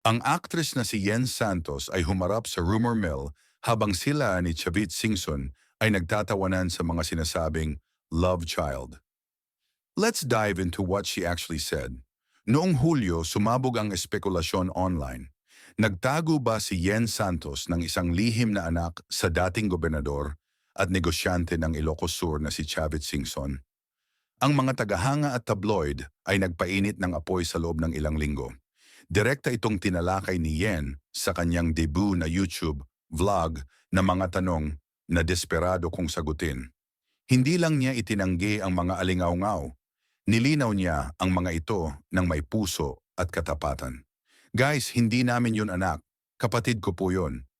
Ang actress na si Yen Santos ay humarap sa rumor mill habang sila ni Chavit Singson ay nagtatawanan sa mga sinasabing love child. Let's dive into what she actually said. Noong Hulyo, sumabog ang espekulasyon online. Nagtago ba si Yen Santos ng isang lihim na anak sa dating gobernador at negosyante ng Ilocos Sur na si Chavit Singson? Ang mga tagahanga at tabloid ay nagpainit ng apoy sa loob ng ilang linggo. Direkta itong tinalakay ni Yen sa kanyang debut na YouTube vlog na mga tanong na desperado kong sagutin. Hindi lang niya itinanggi ang mga alingaw-ngaw. Nilinaw niya ang mga ito ng may puso at katapatan. Guys, hindi namin yun anak. Kapatid ko po yun.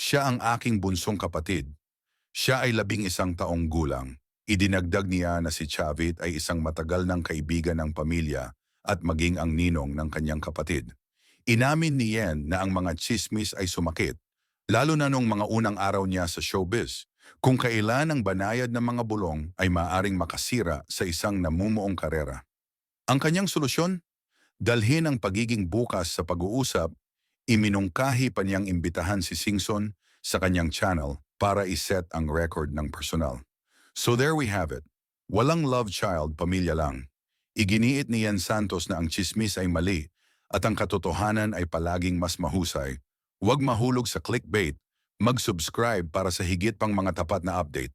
Siya ang aking bunsong kapatid. Siya ay labing isang taong gulang. Idinagdag niya na si Chavit ay isang matagal ng kaibigan ng pamilya at maging ang ninong ng kanyang kapatid. Inamin ni Yen na ang mga chismis ay sumakit, lalo na nung mga unang araw niya sa showbiz, kung kailan ang banayad ng mga bulong ay maaring makasira sa isang namumuong karera. Ang kanyang solusyon? Dalhin ang pagiging bukas sa pag-uusap, iminungkahi pa niyang imbitahan si Singson sa kanyang channel para iset ang record ng personal. So there we have it. Walang love child, pamilya lang. Iginiit ni Yan Santos na ang chismis ay mali at ang katotohanan ay palaging mas mahusay. Huwag mahulog sa clickbait. Mag-subscribe para sa higit pang mga tapat na update.